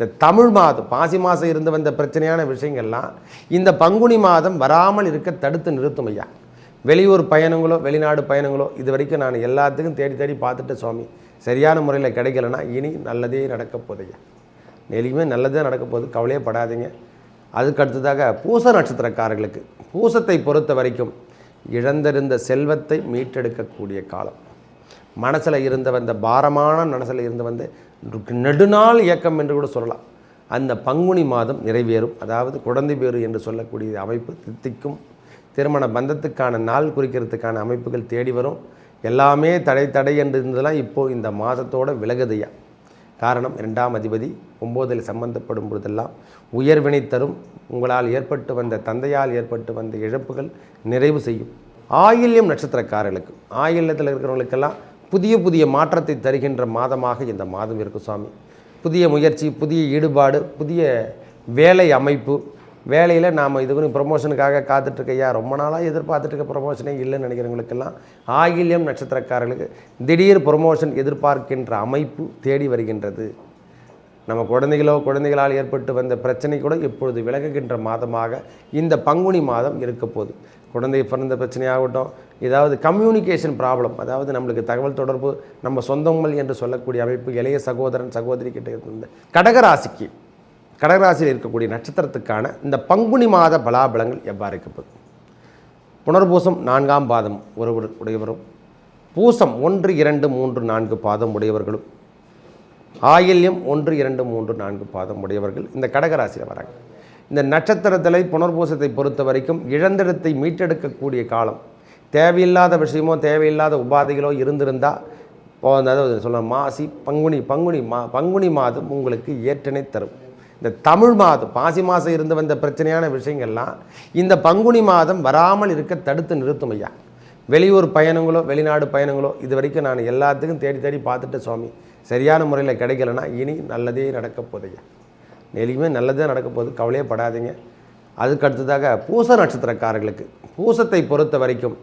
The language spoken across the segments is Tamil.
இந்த தமிழ் மாதம் பாசி மாதம் இருந்து வந்த பிரச்சனையான விஷயங்கள்லாம் இந்த பங்குனி மாதம் வராமல் இருக்க தடுத்து நிறுத்தும் ஐயா. வெளியூர் பயணங்களோ வெளிநாடு பயணங்களோ இது வரைக்கும் நான் எல்லாத்துக்கும் தேடி தேடி பார்த்துட்டு சுவாமி. சரியான முறையில் கிடைக்கலன்னா இனி நல்லதே நடக்க போதையா நெலியுமே நல்லதே நடக்க போகுது கவலையே படாதீங்க. அதுக்கு அடுத்ததாக பூச நட்சத்திரக்காரர்களுக்கு பூசத்தை பொறுத்த வரைக்கும் இழந்திருந்த செல்வத்தை மீட்டெடுக்கக்கூடிய காலம். மனசில் இருந்த வந்த பாரமான மனசில் இருந்து வந்து நெடுநாள் இயக்கம் என்று கூட சொல்லலாம். அந்த பங்குனி மாதம் நிறைவேறும். அதாவது குழந்தை பேறு என்று சொல்லக்கூடிய அமைப்பு தித்திக்கும். திருமண பந்தத்துக்கான நாள் குறிக்கிறதுக்கான அமைப்புகள் தேடி வரும். எல்லாமே தடை தடை என்று இருந்ததெல்லாம் இப்போது இந்த மாதத்தோட விலகுதையா. காரணம் இரண்டாம் அதிபதி ஒம்போதில் சம்பந்தப்படும் பொழுதெல்லாம் உயர்வினை தரும். உங்களால் ஏற்பட்டு வந்த தந்தையால் ஏற்பட்டு வந்த இழப்புகள் நிறைவு செய்யும். ஆயில்யம் நட்சத்திரக்காரர்களுக்கு ஆயில்யத்தில் இருக்கிறவங்களுக்கெல்லாம் புதிய புதிய மாற்றத்தை தருகின்ற மாதமாக இந்த மாதம் இருக்கும் சுவாமி. புதிய முயற்சி புதிய ஈடுபாடு புதிய வேலை அமைப்பு. வேலையில் நாம் இதுக்கு ப்ரொமோஷனுக்காக காத்துட்ருக்கையா ரொம்ப நாளாக எதிர்பார்த்துட்டு இருக்க ப்ரொமோஷனே இல்லைன்னு நினைக்கிறவங்களுக்கெல்லாம் ஆகில்யம் நட்சத்திரக்காரர்களுக்கு திடீர் ப்ரொமோஷன் எதிர்பார்க்கின்ற அமைப்பு தேடி வருகின்றது. நம்ம குழந்தைகளோ குழந்தைகளால் ஏற்பட்டு வந்த பிரச்சனை கூட இப்பொழுது விலகுகின்ற மாதமாக இந்த பங்குனி மாதம் இருக்க போகுது. குழந்தை பிறந்த பிரச்சனையாகட்டும் ஏதாவது கம்யூனிகேஷன் ப்ராப்ளம் அதாவது நம்மளுக்கு தகவல் தொடர்பு நம்ம சொந்தங்கள் என்று சொல்லக்கூடிய அமைப்பு இளைய சகோதரன் சகோதரி கிட்ட இருந்த கடகராசிக்கு கடகராசியில் இருக்கக்கூடிய நட்சத்திரத்துக்கான இந்த பங்குனி மாத பலாபலங்கள் எவ்வாறு இருக்கப்படும் புனர்பூசம் நான்காம் பாதம் ஒருவர் உடையவரும் பூசம் ஒன்று இரண்டு மூன்று நான்கு பாதம் உடையவர்களும் ஆயில்யம் ஒன்று இரண்டு மூன்று நான்கு பாதம் உடையவர்கள் இந்த கடகராசியில் வராங்க. இந்த நட்சத்திரத்தில் புனர்பூசத்தை பொறுத்த வரைக்கும் இழந்திடத்தை மீட்டெடுக்கக்கூடிய காலம். தேவையில்லாத விஷயமோ தேவையில்லாத உபாதைகளோ இருந்திருந்தால் இப்போ அதாவது சொல்ல மாசி பங்குனி பங்குனி மா பங்குனி மாதம் உங்களுக்கு ஏற்றனை தரும். இந்த தமிழ் மாதம் பாசி மாதம் இருந்து வந்த பிரச்சனையான விஷயங்கள்லாம் இந்த பங்குனி மாதம் வராமல் இருக்க தடுத்து நிறுத்தும் ஐயா. வெளியூர் பயணங்களோ வெளிநாடு பயணங்களோ இது வரைக்கும் நான் எல்லாத்துக்கும் தேடி தேடி பார்த்துட்டு சுவாமி. சரியான முறையில் கிடைக்கலன்னா இனி நல்லதே நடக்க போதையா நெலியுமே நல்லதே நடக்க போகுது. கவலையே படாதீங்க. அதுக்கு அடுத்ததாக பூச நட்சத்திரக்காரர்களுக்கு பூசத்தை பொறுத்த வரைக்கும்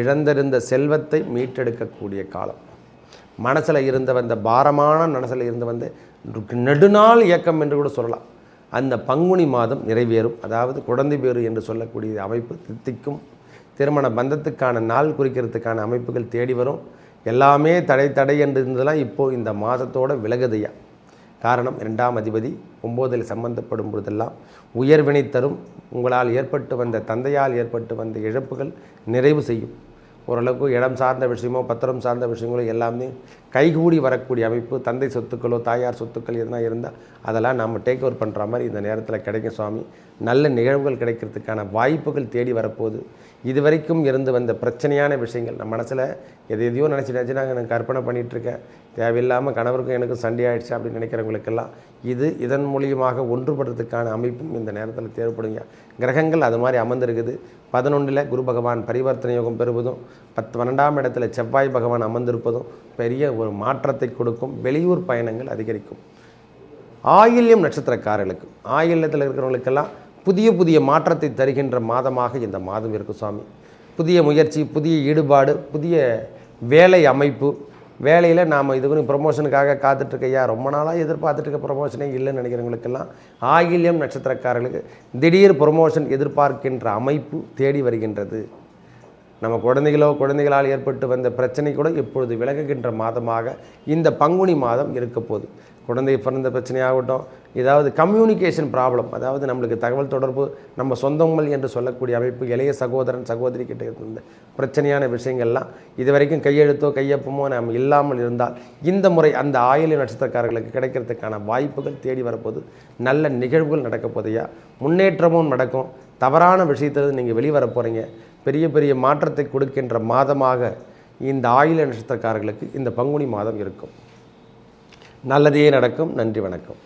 இழந்திருந்த செல்வத்தை மீட்டெடுக்கக்கூடிய காலம். மனசில் இருந்த வந்த பாரமான மனசில் இருந்து வந்து நெடுநாள் இயக்கம் என்று கூட சொல்லலாம். அந்த பங்குனி மாதம் நிறைவேறும். அதாவது குழந்தை பேறு என்று சொல்லக்கூடிய அமைப்பு தித்திக்கும் திருமண பந்தத்துக்கான நாள் குறிக்கிறதுக்கான அமைப்புகள் தேடி வரும். எல்லாமே தடை தடை என்று இருந்ததெல்லாம் இப்போது இந்த மாதத்தோட விலகுதையா காரணம் இரண்டாம் அதிபதி ஒம்போதில் சம்பந்தப்படும் பொழுதெல்லாம் உயர்வினை தரும் உங்களால் ஏற்பட்டு வந்த தந்தையால் ஏற்பட்டு வந்த இழப்புகள் நிறைவு செய்யும். ஓரளவுக்கு இடம் சார்ந்த விஷயமோ பத்திரம் சார்ந்த விஷயங்களோ எல்லாமே கைகூடி வரக்கூடிய அமைப்பு தந்தை சொத்துக்களோ தாயார் சொத்துக்கள் எதுனா இருந்தால் அதெல்லாம் நம்ம டேக் ஓவர் பண்ணுற மாதிரி இந்த நேரத்தில் கிடைக்கும் சுவாமி. நல்ல நிகழ்வுகள் கிடைக்கிறதுக்கான வாய்ப்புகள் தேடி வரப்போகுது. இது வரைக்கும் இருந்து வந்த பிரச்சனையான விஷயங்கள். நம்ம மனசில் எது எதையோ நினச்சி நினச்சி நாங்கள் எனக்கு கற்பனை பண்ணிகிட்ருக்கேன் தேவையில்லாமல் கணவருக்கும் எனக்கும் சண்டை ஆயிடுச்சு அப்படின்னு நினைக்கிறவங்களுக்கெல்லாம் இது இதன் மூலியமாக ஒன்றுபடுறதுக்கான அமைப்பும் இந்த நேரத்தில் தேவைப்படுங்க. கிரகங்கள் அது மாதிரி அமர்ந்திருக்குது. பதினொன்றில் குரு பகவான் பரிவர்த்தனை யோகம் பெறுவதும் பத்து பன்னெண்டாம் இடத்துல செவ்வாய் பகவான் அமர்ந்திருப்பதும் பெரிய ஒரு மாற்றத்தை கொடுக்கும். வெளியூர் பயணங்கள் அதிகரிக்கும். ஆயில்யம் நட்சத்திரக்காரர்களுக்கு ஆயில்யத்தில் இருக்கிறவங்களுக்கெல்லாம் புதிய புதிய மாற்றத்தை தருகின்ற மாதமாக இந்த மாதம் இருக்கும் சுவாமி. புதிய முயற்சி புதிய ஈடுபாடு புதிய வேலை அமைப்பு. வேலையில் நாம் இதுக்கு ப்ரொமோஷனுக்காக காத்துட்ருக்கையா ரொம்ப நாளாக எதிர்பார்த்துட்ருக்க ப்ரொமோஷனே இல்லைன்னு நினைக்கிறவங்களுக்கெல்லாம் ஆகில்யம் நட்சத்திரக்காரர்களுக்கு திடீர் ப்ரொமோஷன் எதிர்பார்க்கின்ற அமைப்பு தேடி வருகின்றது. நம்ம குழந்தைகளோ குழந்தைகளால் ஏற்பட்டு வந்த பிரச்சனை கூட இப்பொழுது விலகுகின்ற மாதமாக இந்த பங்குனி மாதம் இருக்க போகுது. குழந்தை பிறந்த பிரச்சனையாகட்டும் ஏதாவது கம்யூனிகேஷன் ப்ராப்ளம் அதாவது நம்மளுக்கு தகவல் தொடர்பு நம்ம சொந்தங்கள் என்று சொல்லக்கூடிய அமைப்பு இளைய சகோதரன் சகோதரி கிட்ட இருந்த பிரச்சனையான விஷயங்கள்லாம் இது வரைக்கும் கையெழுத்தோ கையொப்பமோ நாம் இல்லாமல் இருந்தால் இந்த முறை அந்த ஆயில நட்சத்திரக்காரர்களுக்கு கிடைக்கிறதுக்கான வாய்ப்புகள் தேடி வரப்போது நல்ல நிகழ்வுகள் நடக்க போதையா முன்னேற்றமும் நடக்கும். தவறான விஷயத்திலிருந்து நீங்கள் வெளிவர போகிறீங்க பெரிய பெரிய மாற்றத்தை கொடுக்கின்ற மாதமாக இந்த ஆயில நட்சத்திரக்காரர்களுக்கு இந்த பங்குனி மாதம் இருக்கும். நல்லதே நடக்கும். நன்றி வணக்கம்.